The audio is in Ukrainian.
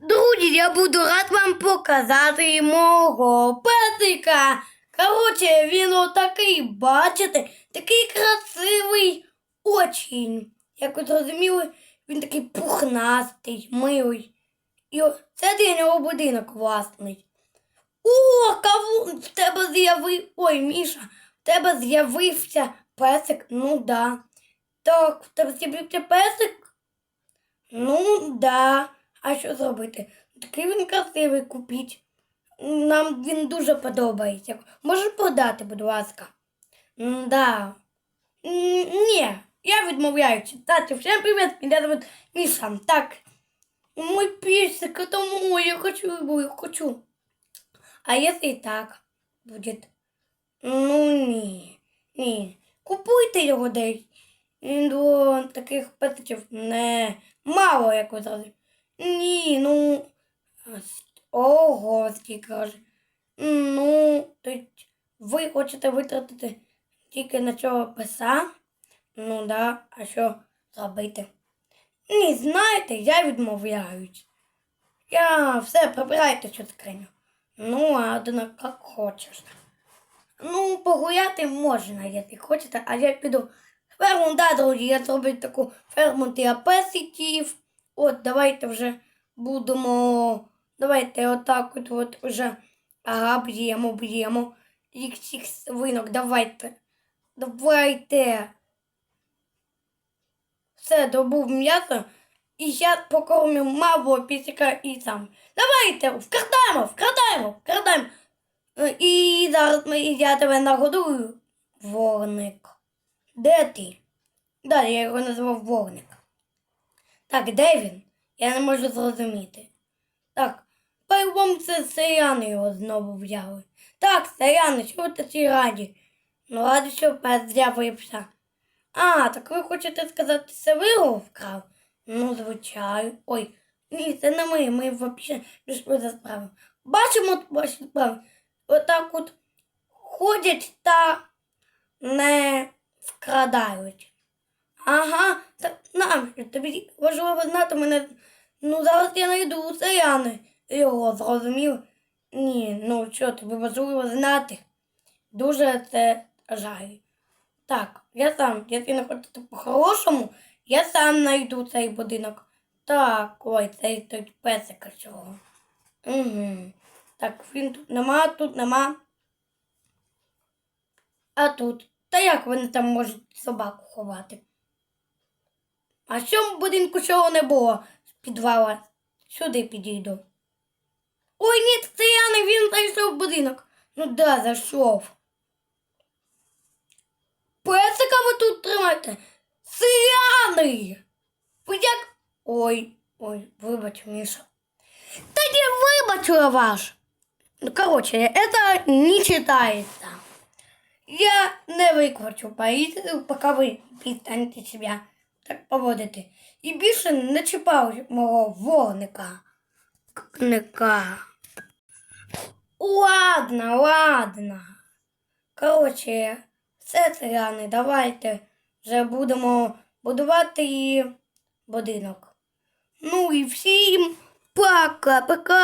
Друзі, я буду рад вам показати мого песика. Коротше, він отакий, бачите, такий красивий очень. Як ви зрозуміли, він такий пухнастий, милий. І це для нього будинок власний. О, кавун, в тебе з'явив. Ой, Міша, в тебе з'явився песик. Ну да. Так, в тебе з'явився песик? Ну да. А що зробити? Такий він красивий купіть. Нам він дуже подобається. Можеш продати, будь ласка. М, Да. Ні, я відмовляюся. Таті, всім привіт, мене зовут Міша. Так. Мой песик, это мой, я хочу его, я хочу. А если и так будет? Ну ні, ні. Купуйте його десь. До таких песиків не мало, як ви зразу. Ні, ну. Ого, каже. Ну, то ви хочете витратити тільки на цього пса? Ну да, а що зробити? Ні, знаєте, я відмовляюсь. Я все прибирайте цю скриню. Ну, а однак як хочеш. Ну, погуляти можна, якщо хочете, а я піду ферму, да, друзі, я зроблю таку ферму для песиків. От, давайте вже будемо. Давайте отак от, от вже. Ага, б'ємо, б'ємо. Їх всіх свинок, давайте. Давайте. Все, добув м'ясо. І я покормив маву пісика і сам. Давайте, вкрадаємо, вкрадаємо, вкрадаємо. Е, І зараз ми, я тебе нагодую, вогник. Де ти? Далі я його назвав вогник. Так, де він? Я не можу зрозуміти. Так, по-любому це селяни його знову взяли. Так, селяни, що ви такі раді? Ну, раді, що пес з'явився. А, так ви хочете сказати, це ви його вкрав? Ну, звичайно. Ой, ні, це не ми, ми взагалі пішли за справу. Бачимо ваші справи. Отак от ходять та не вкрадають. Ага, так нам тобі важливо знати мене. Ну, зараз я знайду селяни. Його зрозумів. Ні, ну що, тобі важливо знати. Дуже це жаль. Так, я сам, якщо не хочете по-хорошому, я сам знайду цей будинок. Так, ой, цей той песика цього. Угу. Так, він тут нема, тут нема. А тут. Та як вони там можуть собаку ховати? А в цьому будинку чого не було з підвала? Сюди підійду. Ой, ні, це я не він зайшов в будинок. Ну да, зайшов. Песика ви тут тримаєте? Селяни! Ви як. Ой, ой, вибач, Міша. Та не вибачила ваш. Ну, короче, это не читается. Я не виквачу поліцію, поки ви підстанете себе так поводити. І більше не чіпав мого вогника. Кника. Ладно, ладно. Коротше, все селяни, давайте вже будемо будувати будинок. Ну і всім пока-пока.